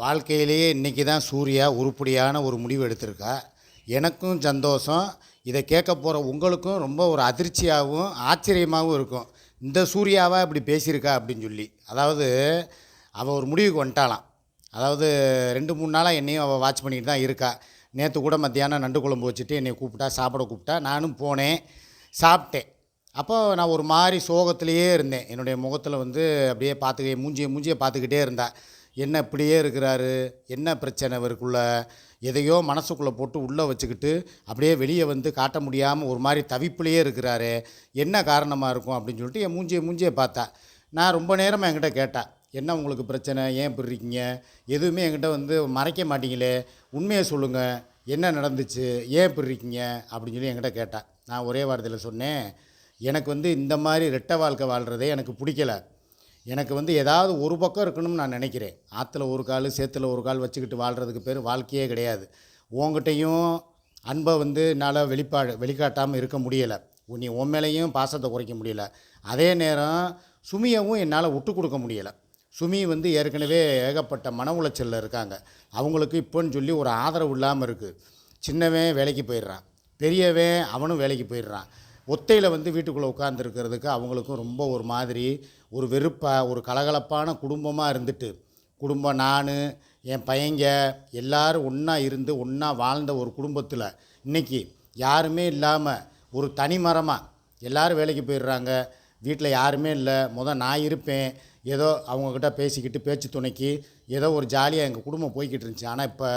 வாழ்க்கையிலேயே இன்றைக்கி தான் சூர்யா உருப்படியான ஒரு முடிவு எடுத்திருக்கா. எனக்கும் சந்தோஷம். இதை கேட்க போகிற உங்களுக்கும் ரொம்ப ஒரு அதிர்ச்சியாகவும் ஆச்சரியமாகவும் இருக்கும். இந்த சூர்யாவா இப்படி பேசியிருக்கா அப்படின்னு சொல்லி. அதாவது அவள் ஒரு முடிவுக்கு வந்துட்டாலாம் அதாவது ரெண்டு மூணு நாளாக என்னையும் அவள் வாட்ச் பண்ணிட்டு தான் இருக்கா. நேற்று கூட மத்தியானம் நண்டு குழம்பு வச்சுட்டு என்னை கூப்பிட்டா சாப்பிட கூப்பிட்டா நானும் போனேன் சாப்பிட்டேன். அப்போ நான் ஒரு மாதிரி சோகத்திலேயே இருந்தேன். என்னுடைய முகத்தில் வந்து அப்படியே பார்த்துக்க மூஞ்சியை மூஞ்சியை பார்த்துக்கிட்டே இருந்தாள் என்ன இப்படியே இருக்கிறாரு? என்ன பிரச்சனை இவருக்குள்ள? எதையோ மனசுக்குள்ளே போட்டு உள்ளே வச்சுக்கிட்டு அப்படியே வெளியே வந்து காட்ட முடியாமல் ஒரு மாதிரி தவிப்புலேயே இருக்கிறாரு. என்ன காரணமாக இருக்கும் அப்படின்னு சொல்லிட்டு என் மூஞ்சியை மூஞ்சியை பார்த்தா. நான் ரொம்ப நேரமாக என்கிட்ட கேட்டேன் என்ன உங்களுக்கு பிரச்சனை? ஏன் இப்படி இருக்கீங்க? எதுவுமே என்கிட்ட வந்து மறைக்க மாட்டீங்களே. உண்மையை சொல்லுங்கள் என்ன நடந்துச்சு? ஏன் இப்படி இருக்கீங்க? அப்படின்னு சொல்லி என்கிட்ட கேட்டேன் நான் ஒரே வார்த்தையில் சொன்னேன் எனக்கு வந்து இந்த மாதிரி ரெட்டை வாழ்க்கை வாழ்கிறதே எனக்கு பிடிக்கல. எனக்கு வந்து ஏதாவது ஒரு பக்கம் இருக்கணும்னு நான் நினைக்கிறேன். ஆற்றுல ஒரு கால் சேத்துல ஒரு கால் வச்சுக்கிட்டு வாழ்கிறதுக்கு பேர் வாழ்க்கையே கிடையாது. உங்ககிட்டையும் அன்பை வந்து என்னால் வெளிப்பா வெளிக்காட்டாமல் இருக்க முடியலை. நீ உன் மேலேயும் பாசத்தை குறைக்க முடியல. அதே நேரம் சுமியவும் என்னால் விட்டு கொடுக்க முடியலை. சுமி வந்து ஏற்கனவே ஏகப்பட்ட மன உளைச்சலில் இருக்காங்க. அவங்களுக்கு இப்போன்னு சொல்லி ஒரு ஆதரவு இல்லாமல் இருக்குது சின்னவன் வேலைக்கு போயிடுறான். பெரியவன் அவனும் வேலைக்கு போயிடுறான். ஒத்தையில் வந்து வீட்டுக்குள்ளே உட்காந்துருக்கிறதுக்கு அவங்களுக்கும் ரொம்ப ஒரு மாதிரி ஒரு வெறுப்பாக ஒரு கலகலப்பான குடும்பமாக இருந்துட்டு குடும்பம் நான் என் பையங்க எல்லோரும் ஒன்றா இருந்து ஒன்றா வாழ்ந்த ஒரு குடும்பத்தில் இன்றைக்கி யாருமே இல்லாமல் ஒரு தனி மரமாக வேலைக்கு போயிடுறாங்க. வீட்டில் யாருமே இல்லை. மொதல் நான் இருப்பேன். ஏதோ அவங்கக்கிட்ட பேசிக்கிட்டு பேச்சு துணைக்கு ஏதோ ஒரு ஜாலியாக எங்கள் குடும்பம் போய்கிட்டு இருந்துச்சு. ஆனால் இப்போ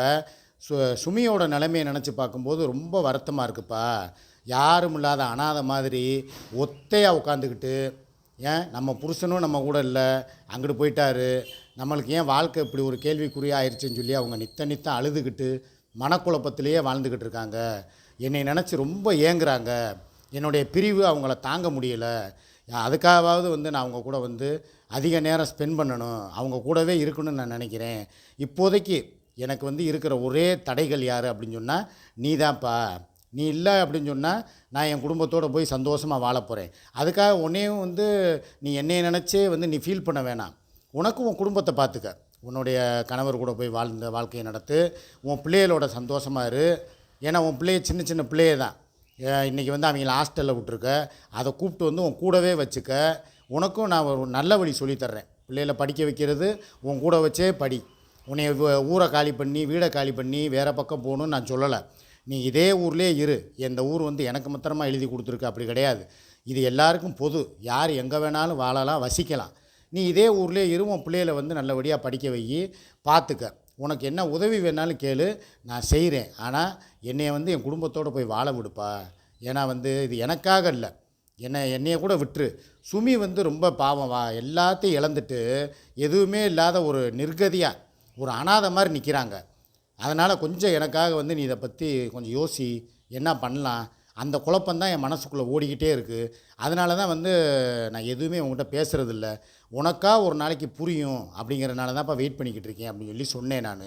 சு சுமியோட நிலைமையை நினச்சி பார்க்கும்போது ரொம்ப வருத்தமாக இருக்குப்பா. யாரும் இல்லாத அனாதை மாதிரி ஒத்தையாக உட்காந்துக்கிட்டு ஏன் நம்ம புருஷனும் நம்ம கூட இல்லை அங்கிட்டு போயிட்டாரு நம்மளுக்கு ஏன் வாழ்க்கை இப்படி ஒரு கேள்விக்குறியாக ஆயிடுச்சுன்னு சொல்லி அவங்க நித்த நித்த அழுதுகிட்டு மனக்குழப்பத்திலேயே வாழ்ந்துக்கிட்டு இருக்காங்க. என்னை நினச்சி ரொம்ப ஏங்குறாங்க. என்னுடைய பிரிவு அவங்கள தாங்க முடியலை. அதுக்காகவாவது வந்து நான் அவங்க கூட வந்து அதிக நேரம் ஸ்பெண்ட் பண்ணணும். அவங்க கூடவே இருக்கணும்னு நான் நினைக்கிறேன். இப்போதைக்கு எனக்கு வந்து இருக்கிற ஒரே தடைகள் யார் அப்படின்னு சொன்னால் நீ தான்ப்பா நீ இல்லை அப்படின்னு சொன்னால் நான் என் குடும்பத்தோடு போய் சந்தோஷமாக வாழ போகிறேன் அதுக்காக உன்னையும் வந்து நீ என்னை நினச்சே வந்து நீ ஃபீல் பண்ண வேணாம். உனக்கும் உன் குடும்பத்தை பார்த்துக்க உன்னுடைய கணவர் கூட போய் வாழ்ந்த வாழ்க்கையை நடத்து. உன் பிள்ளைகளோட சந்தோஷமாக இரு. ஏன்னா உன் பிள்ளைய சின்ன சின்ன பிள்ளைய தான். இன்றைக்கி வந்து அவங்கள ஹாஸ்டலில் விட்ருக்க அதை கூப்பிட்டு வந்து உன் கூடவே வச்சுக்க. உனக்கும் நான் ஒரு நல்ல வழி சொல்லித்தர்றேன் பிள்ளைகளை படிக்க வைக்கிறது உன் கூட வச்சே படி. உன்னை ஊரை காலி பண்ணி வீடை காலி பண்ணி வேறு பக்கம் போகணும்னு நான் சொல்லலை. நீ இதே ஊர்லேயே இரு. இந்த ஊர் வந்து எனக்கு மாத்திரமாக எழுதி கொடுத்துருக்கு அப்படி கிடையாது. இது எல்லாருக்கும் பொது. யார் எங்கே வேணாலும் வாழலாம் வசிக்கலாம். நீ இதே ஊர்லேயே இரு. உன் பிள்ளைகளை வந்து நல்லபடியாக படிக்க வை. பார்த்துக்க உனக்கு என்ன உதவி வேணாலும் கேளு. நான் செய்கிறேன் ஆனால் என்னைய வந்து என் குடும்பத்தோடு போய் வாழ விடுப்பா. ஏன்னா வந்து இது எனக்காக இல்லை. என்னை என்னைய கூட விட்டுரு. சுமி வந்து ரொம்ப பாவம். வா எல்லாத்தையும் இழந்துட்டு எதுவுமே இல்லாத ஒரு நிர்கதியாக ஒரு அனாதை மாதிரி நிற்கிறாங்க அதனால் கொஞ்சம் எனக்காக வந்து நீ இதை பற்றி கொஞ்சம் யோசி என்ன பண்ணலாம்? அந்த குழப்பம்தான் என் மனசுக்குள்ளே ஓடிக்கிட்டே இருக்குது அதனால தான் வந்து நான் எதுவுமே உங்கள்கிட்ட பேசுகிறதில்ல உனக்கா ஒரு நாளைக்கு புரியும் அப்படிங்கிறனால தான்ப்பா வெயிட் பண்ணிக்கிட்டு இருக்கேன் அப்படின்னு சொல்லி சொன்னேன் நான்.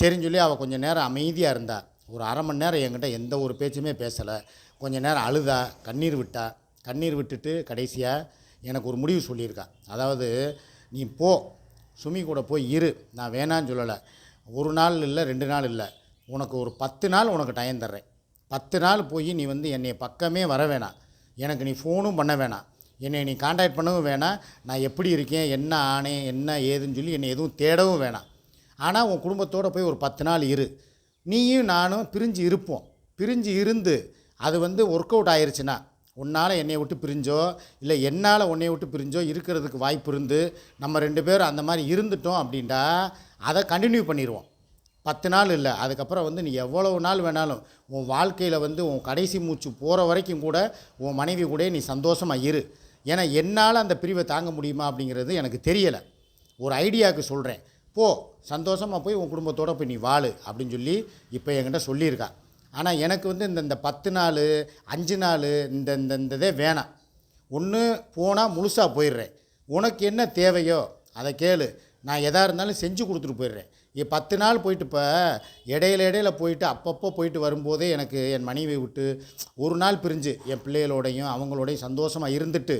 சரின்னு சொல்லி அவள் கொஞ்சம் நேரம் அமைதியாக இருந்தா. ஒரு அரை மணி நேரம் என்கிட்ட எந்த ஒரு பேச்சுமே பேசலை. கொஞ்சம் நேரம் அழுதா கண்ணீர் விட்டா. கண்ணீர் விட்டுட்டு கடைசியாக எனக்கு ஒரு முடிவு சொல்லியிருக்கா. அதாவது நீ போ. சுமி கூட போய் இரு. நான் வேணான்னு சொல்லலை. ஒரு நாள் இல்லை ரெண்டு நாள் இல்லை. உனக்கு ஒரு பத்து நாள் உனக்கு டைம் தர்றேன். பத்து நாள் போய் நீ வந்து என்னை பக்கமே வர வேணாம். எனக்கு நீ ஃபோனும் பண்ண வேணாம். என்னை நீ காண்டாக்ட் பண்ணவும் வேணாம். நான் எப்படி இருக்கேன் என்ன ஆனேன் என்ன ஏதுன்னு சொல்லி என்னை எதுவும் தேடவும் வேணாம். ஆனால் உன் குடும்பத்தோடு போய் ஒரு பத்து நாள் இரு. நீயும் நானும் பிரிஞ்சு இருப்போம். பிரிஞ்சு இருந்து அது வந்து ஒர்க் அவுட் ஆயிடுச்சுன்னா உன்னால் என்னை விட்டு பிரிஞ்சோ இல்லை என்னால் உன்னை விட்டு பிரிஞ்சோ இருக்கிறதுக்கு வாய்ப்பு இருந்து நம்ம ரெண்டு பேரும் அந்த மாதிரி இருந்துட்டோம் அப்படின்டா அதை கண்டினியூ பண்ணிடுவோம் பத்து நாள் இல்லை அதுக்கப்புறம் வந்து நீ எவ்வளவு நாள் வேணாலும் உன் வாழ்க்கையில் வந்து உன் கடைசி மூச்சு போகிற வரைக்கும் கூட உன் மனைவி கூட நீ சந்தோஷமாக இரு. ஏன்னா என்னால் அந்த பிரிவை தாங்க முடியுமா அப்படிங்கிறது எனக்கு தெரியலை. ஒரு ஐடியாவுக்கு சொல்கிறேன் போ சந்தோஷமாக போய் உன் குடும்பத்தோடு போய் நீ வாழு அப்படின்னு சொல்லி இப்போ என்கிட்ட சொல்லியிருக்கா. ஆனால் எனக்கு வந்து இந்த இந்த பத்து நாள் அஞ்சு நாள் இந்த இந்த இந்த இதே வேணாம். ஒன்று போனால் முழுசாக போயிடுறேன். உனக்கு என்ன தேவையோ அதை கேளு. நான் எதாக இருந்தாலும் செஞ்சு கொடுத்துட்டு போயிடுறேன். இ பத்து நாள் போயிட்டு இப்போ இடையில இடையில போயிட்டு அப்பப்போ போயிட்டு வரும்போதே எனக்கு என் மனைவி விட்டு ஒரு நாள் பிரிஞ்சு என் பிள்ளைகளோடையும் அவங்களோடையும் சந்தோஷமாக இருந்துட்டு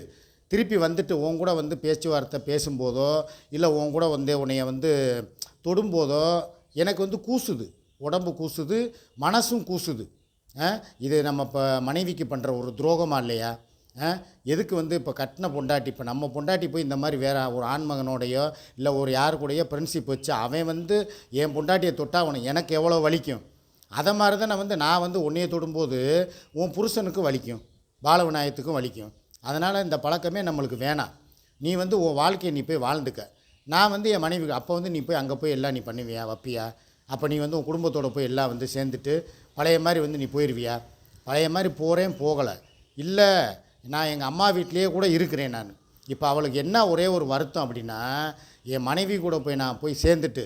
திருப்பி வந்துட்டு உன் கூட வந்து பேச்சுவார்த்தை பேசும்போதோ இல்லை உன் கூட வந்து உன்னைய வந்து தொடும்போதோ எனக்கு வந்து கூசுது. உடம்பு கூசுது மனசும் கூசுது. ஆ? இது நம்ம இப்போ மனைவிக்கு பண்ணுற ஒரு துரோகமாக இல்லையா? ஆ? எதுக்கு வந்து இப்போ கட்டின பொண்டாட்டி இப்போ நம்ம பொண்டாட்டி போய் இந்த மாதிரி வேற ஒரு ஆண்மகனோடையோ இல்லை ஒரு யார் கூடயோ ஃப்ரெண்ட்ஷிப் வச்சு அவன் வந்து என் பொண்டாட்டியை தொட்டா அவனுக்கு எனக்கு எவ்வளோ வலிக்கும்? அதை மாதிரி தான் நான் வந்து நான் வந்து உன்னையை தொடும்போது உன் புருஷனுக்கும் வலிக்கும். பால விநாயகத்துக்கும் வலிக்கும். அதனால் இந்த பழக்கமே நம்மளுக்கு வேணாம் நீ வந்து உன் வாழ்க்கையை நீ போய் வாழ்ந்துக்க. நான் வந்து என் மனைவி அப்போ வந்து நீ போய் அங்கே போய் எல்லாம் நீ பண்ணுவியா வப்பியா? அப்போ நீ வந்து உன் குடும்பத்தோடு போய் எல்லாம் வந்து சேர்ந்துட்டு பழைய மாதிரி வந்து நீ போயிடுவியா பழைய மாதிரி போகிறேன் போகலை. இல்லை நான் எங்கள் அம்மா வீட்லேயே கூட இருக்கிறேன் நான். இப்போ அவளுக்கு என்ன ஒரே ஒரு வருத்தம் அப்படின்னா என் மனைவி கூட போய் நான் போய் சேர்ந்துட்டு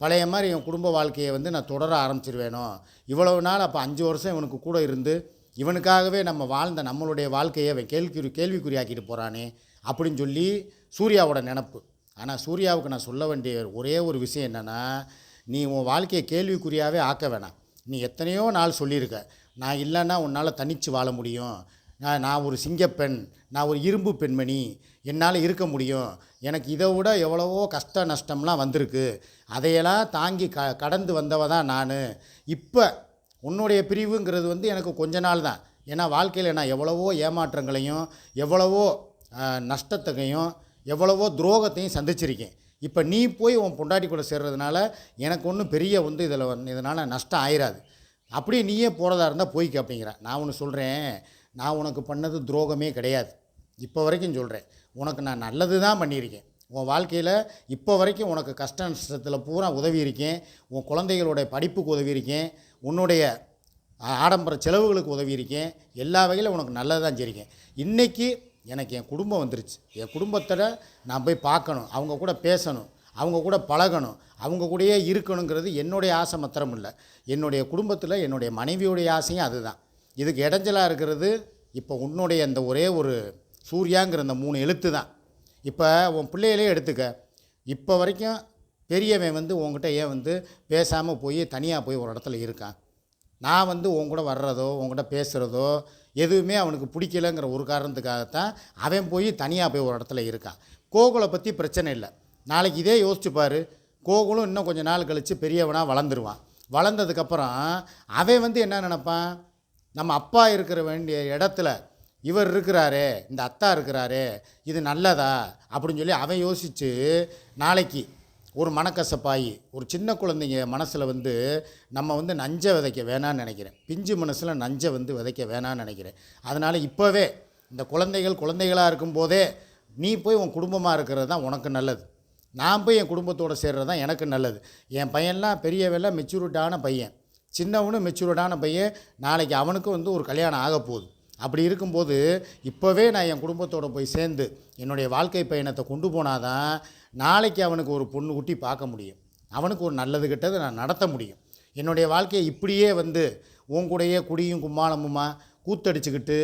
பழைய மாதிரி என் குடும்ப வாழ்க்கையை வந்து நான் தொடர ஆரம்பிச்சிருவேனோ? இவ்வளவு நாள் அப்போ அஞ்சு வருஷம் இவனுக்கு கூட இருந்து இவனுக்காகவே நம்ம வாழ்ந்த நம்மளுடைய வாழ்க்கையை அவன் கேள்விக்குறி கேள்விக்குறியாக்கிட்டு போகிறானே அப்படின்னு சொல்லி சூர்யாவோட நினப்பு. ஆனால் சூர்யாவுக்கு நான் சொல்ல வேண்டிய ஒரே ஒரு விஷயம் என்னென்னா நீ உன் வாழ்க்கையை கேள்விக்குறியாகவே ஆக்க வேணாம். நீ எத்தனையோ நாள் சொல்லியிருக்க நான் இல்லைன்னா உன்னால் தனித்து வாழ முடியும். நான் நான் ஒரு சிங்கப்பெண் நான் ஒரு இரும்பு பெண்மணி என்னால் இருக்க முடியும். எனக்கு இதை விட எவ்வளவோ கஷ்ட நஷ்டம்லாம் வந்திருக்கு. அதையெல்லாம் தாங்கி க கடந்து வந்தவ தான் நான். இப்போ உன்னுடைய பிரிவுங்கிறது வந்து எனக்கு கொஞ்ச நாள் தான். ஏன்னா வாழ்க்கையில் நான் எவ்வளவோ ஏமாற்றங்களையும் எவ்வளவோ நஷ்டத்தையும் எவ்வளவோ துரோகத்தையும் சந்திச்சிருக்கேன். இப்போ நீ போய் உன் பொண்டாட்டி கூட சேர்றதுனால எனக்கு ஒன்றும் பெரிய வந்து இதில் வந்து இதனால் நஷ்டம் ஆயிராது. அப்படியே நீயே போகிறதா இருந்தால் போய்க்க அப்படிங்கிற நான் ஒன்று சொல்கிறேன் நான் உனக்கு பண்ணது துரோகமே கிடையாது. இப்போ வரைக்கும் சொல்கிறேன். உனக்கு நான் நல்லது தான் பண்ணியிருக்கேன். உன் வாழ்க்கையில் இப்போ வரைக்கும் உனக்கு கஷ்ட நஷ்டத்தில் பூரா உதவி இருக்கேன். உன் குழந்தைகளுடைய படிப்புக்கு உதவி இருக்கேன். உன்னுடைய ஆடம்பர செலவுகளுக்கு உதவி இருக்கேன். எல்லா வகையில் உனக்கு நல்லது தான் செய்யிருக்கேன் இன்றைக்கி எனக்கு என் குடும்பம் வந்துருச்சு. என் குடும்பத்தோட நான் போய் பார்க்கணும். அவங்க கூட பேசணும். அவங்க கூட பழகணும். அவங்க கூடயே இருக்கணுங்கிறது என்னுடைய ஆசை மாத்திரம் இல்லை. என்னுடைய குடும்பத்தில் என்னுடைய மனைவியுடைய ஆசையும் அதுதான். இதுக்கு இடைஞ்சலாக இருக்கிறது இப்போ உன்னுடைய அந்த ஒரே ஒரு சூர்யாங்கிற அந்த மூணு எழுத்து தான். இப்போ உன் பிள்ளைகளே எடுத்துக்க. இப்போ வரைக்கும் பெரியவன் வந்து உன்கிட்ட ஏன் வந்து பேசாமல் போய் தனியாக போய் ஒரு இடத்துல இருக்கான்? நான் வந்து உன் கூட வர்றதோ உன்கிட்ட பேசுகிறதோ எதுவுமே அவனுக்கு பிடிக்கலங்கிற ஒரு காரணத்துக்காகத்தான் அவன் போய் தனியாக போய் ஒரு இடத்துல இருக்கான். கோகுலை பற்றி பிரச்சனை இல்லை. நாளைக்கு இதே யோசிச்சுப்பார் கோகுலும் இன்னும் கொஞ்சம் நாள் கழித்து பெரியவனாக வளர்ந்துருவான். வளர்ந்ததுக்கப்புறம் அவன் வந்து என்ன நினப்பான்? நம்ம அப்பா இருக்கிற வேண்டிய இடத்துல இவர் இருக்கிறாரே இந்த அத்தா இருக்கிறாரே இது நல்லதா? அப்படின்னு சொல்லி அவன் யோசித்து நாளைக்கு ஒரு மனக்கசப்பாயி ஒரு சின்ன குழந்தைங்க மனசில் வந்து நம்ம வந்து நஞ்சை விதைக்க வேணான்னு நினைக்கிறேன். பிஞ்சு மனசில் நஞ்சை வந்து விதைக்க வேணான்னு நினைக்கிறேன். அதனால் இப்போவே இந்த குழந்தைகள் குழந்தைகளாக இருக்கும்போதே நீ போய் உன் குடும்பமாக இருக்கிறது தான் உனக்கு நல்லது. நான் போய் என் குடும்பத்தோடு சேர்றது தான் எனக்கு நல்லது. என் பையன்லாம் பெரியவெல்லாம் மெச்சூரிட்டான பையன். சின்னவனும் மெச்சூர்டான பையன். நாளைக்கு அவனுக்கும் வந்து ஒரு கல்யாணம் ஆக போகுது. அப்படி இருக்கும்போது இப்போவே நான் என் குடும்பத்தோடு போய் சேர்ந்து என்னுடைய வாழ்க்கை பயணத்தை கொண்டு போனாதான் நாளைக்கு அவனுக்கு ஒரு பொண்ணு குட்டி பார்க்க முடியும். அவனுக்கு ஒரு நல்லது கெட்டது நான் நடத்த முடியும். என்னுடைய வாழ்க்கையை இப்படியே வந்து உன் கூடயே குடியும் கும்மாளமுமா கூத்தடிச்சுக்கிட்டு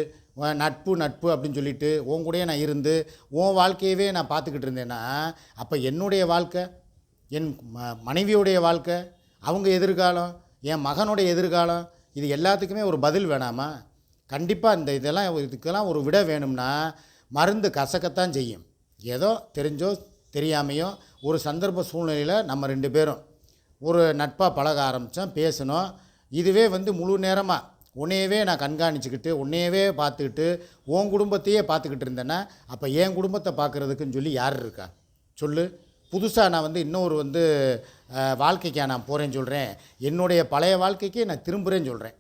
நட்பு நட்பு அப்படின்னு சொல்லிட்டு உன் கூடயே நான் இருந்து உன் வாழ்க்கையவே நான் பார்த்துக்கிட்டு இருந்தேன்னா அப்போ என்னுடைய வாழ்க்கை? என் ம மனைவியுடைய வாழ்க்கை? அவங்க எதிர்காலம்? என் மகனுடைய எதிர்காலம்? இது எல்லாத்துக்குமே ஒரு பதில் வேணாமா? கண்டிப்பாக இந்த இதெல்லாம் இதுக்கெல்லாம் ஒரு விட வேணும்னா மருந்து கசக்கத்தான் செய்யும். ஏதோ தெரிஞ்சோ தெரியாமையோ ஒரு சந்தர்ப்ப சூழ்நிலையில் நம்ம ரெண்டு பேரும் ஒரு நட்பாக பழக ஆரம்பித்தோம் பேசினோம். இதுவே வந்து முழு நேரமாக உன்னையவே நான் கண்காணிச்சுக்கிட்டு உன்னையவே பார்த்துக்கிட்டு உன் குடும்பத்தையே பார்த்துக்கிட்டு இருந்தேன்னா அப்போ என் குடும்பத்தை பார்க்குறதுக்குன்னு சொல்லி யார் இருக்கா? சொல்லு. புதுசாக நான் வந்து இன்னொரு வந்து அஹ், வாழ்க்கைக்கா நான் போகிறேன்னு சொல்கிறேன் என்னுடைய பழைய வாழ்க்கைக்கு நான் திரும்புகிறேன்னு சொல்கிறேன்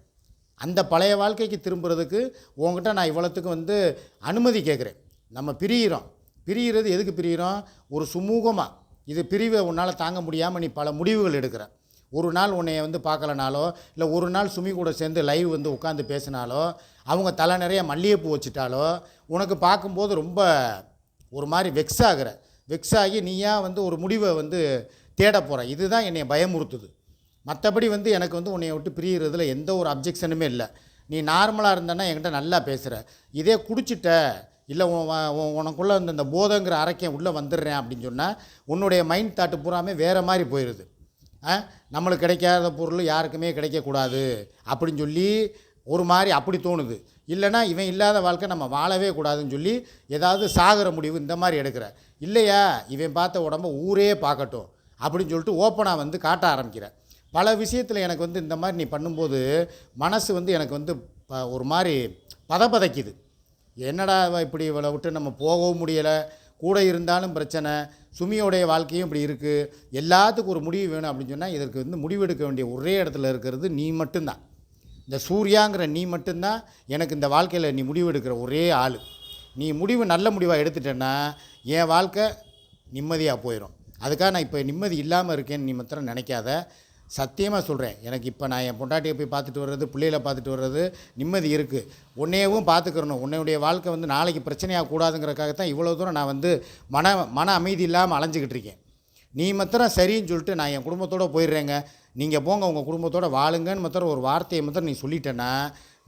அந்த பழைய வாழ்க்கைக்கு திரும்புறதுக்கு உங்ககிட்ட நான் இவ்வளோத்துக்கு வந்து அனுமதி கேட்குறேன் நம்ம பிரியிறோம். பிரிகிறது எதுக்கு பிரியிறோம்? ஒரு சுமூகமாக இது பிரிவை உன்னால் தாங்க முடியாமல் நீ பல முடிவுகள் எடுக்கிற. ஒரு நாள் உன்னைய வந்து பார்க்கலனாலோ இல்லை ஒரு நாள் சுமி கூட சேர்ந்து லைவ் வந்து உட்காந்து பேசினாலோ அவங்க தலை நிறைய மல்லிகைப்பூ வச்சுட்டாலோ உனக்கு பார்க்கும்போது ரொம்ப ஒரு மாதிரி வெக்ஸ் ஆகுற. வெக்ஸ் ஆகி நீயா வந்து ஒரு முடிவை வந்து தேட போகிற இதுதான் என்னை பயமுறுத்துது. மற்றபடி வந்து எனக்கு வந்து உன்னை விட்டு பிரியறதுல எந்த ஒரு அப்ஜெக்ஷனுமே இல்லை. நீ நார்மலாக இருந்தனா என்கிட்ட நல்லா பேசுகிற இதே குடிச்சிட்ட இல்லை உனக்குள்ளே அந்த இந்த போதங்கிற அரைக்கன் உள்ளே வந்துடுறேன் அப்படின்னு சொன்னால் உன்னுடைய மைண்ட் தாட்டு பூராமே வேறு மாதிரி போயிடுது ஆ? நம்மளுக்கு கிடைக்காத பொருள் யாருக்குமே கிடைக்கக்கூடாது அப்படின்னு சொல்லி ஒரு மாதிரி அப்படி தோணுது. இல்லைன்னா இவன் இல்லாத வாழ்க்கை நம்ம வாழவே கூடாதுன்னு சொல்லி ஏதாவது சாகிற முடிவு இந்த மாதிரி எடுக்கிற. இல்லையா இவன் பார்த்த உடம்ப ஊரே பார்க்கட்டும் அப்படின்னு சொல்லிட்டு ஓப்பனாக வந்து காட்ட ஆரம்பிக்கிறேன் பல விஷயத்தில் எனக்கு வந்து இந்த மாதிரி நீ பண்ணும்போது மனசு வந்து எனக்கு வந்து ப- ஒரு மாதிரி பதப்பதைக்குது. என்னடா இப்படி இவளை விட்டு நம்ம போகவும் முடியலை? கூட இருந்தாலும் பிரச்சனை. சுமியோடைய வாழ்க்கையும் இப்படி இருக்குது எல்லாத்துக்கும் ஒரு முடிவு வேணும் அப்படின்னு சொன்னால் இதற்கு வந்து முடிவெடுக்க வேண்டிய ஒரே இடத்துல இருக்கிறது நீ மட்டும்தான். இந்த சூர்யாங்கிற நீ மட்டும்தான் எனக்கு இந்த வாழ்க்கையில் நீ முடிவெடுக்கிற ஒரே ஆள். நீ முடிவு நல்ல முடிவாக எடுத்துட்டேன்னா என் வாழ்க்கை நிம்மதியாக போயிடும் அதுக்காக நான் இப்போ நிம்மதி இல்லாமல் இருக்கேன்னு நீ மாத்திரம் நினைக்காத. சத்தியமாக சொல்கிறேன் எனக்கு இப்போ நான் என் பொண்டாட்டியை போய் பார்த்துட்டு வர்றது பிள்ளைகளை பார்த்துட்டு வர்றது நிம்மதி இருக்குது உன்னையவும் பார்த்துக்கிறணும். உன்னையுடைய வாழ்க்கை வந்து நாளைக்கு பிரச்சனையாக கூடாதுங்கிறக்காக தான் இவ்வளோ தூரம் நான் வந்து மன மன அமைதி இல்லாமல் அலைஞ்சிக்கிட்டு இருக்கேன். நீ மாத்திரம் சரின்னு சொல்லிட்டு நான் என் குடும்பத்தோடு போயிடுறேங்க. நீங்கள் போங்க உங்கள் குடும்பத்தோடு வாழுங்கன்னு மாத்திரம் ஒரு வார்த்தையை மாத்திரம் நீ சொல்லிட்டேன்னா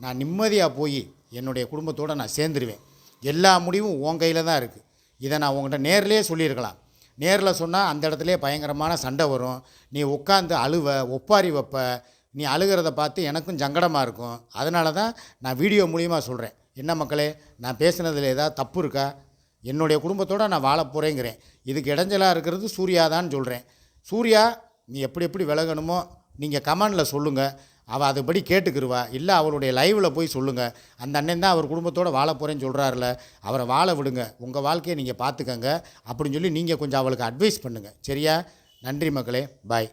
நான் நிம்மதியாக போய் என்னுடைய குடும்பத்தோடு நான் சேர்ந்துருவேன். எல்லா முடிவும் உன் கையில் தான் இருக்குது இதை நான் உங்கள்கிட்ட நேர்லேயே சொல்லியிருக்கலாம். நேரில் சொன்னால் அந்த இடத்துல பயங்கரமான சண்டை வரும். நீ உட்காந்து அழுவ ஒப்பாரி வைப்ப நீ அழுகிறத பார்த்து எனக்கும் சங்கடமாக இருக்கும். அதனால தான் நான் வீடியோ மூலியமாக சொல்கிறேன் என்ன மக்களே நான் பேசுனதில் ஏதாவது தப்பு இருக்கா? என்னுடைய குடும்பத்தோடு நான் வாழ போகிறேங்கிறேன் இதுக்கு இடைஞ்சலாக இருக்கிறது சூர்யா தான் சொல்கிறேன் சூர்யா நீ எப்படி எப்படி விலகணுமோ நீங்கள் கமெண்டில் சொல்லுங்கள் அவள் அதுபடி கேட்டுக்கிருவா. இல்லை அவருடைய லைவில் போய் சொல்லுங்கள் அந்த அண்ணன் தான் அவர் குடும்பத்தோடு வாழ போகிறேன்னு சொல்கிறாருல அவரை வாழ விடுங்க. உங்கள் வாழ்க்கையை நீங்கள் பார்த்துக்கங்க. அப்படின்னு சொல்லி நீங்கள் கொஞ்சம் அவளுக்கு அட்வைஸ் பண்ணுங்கள் சரியா? நன்றி மக்களே. பாய்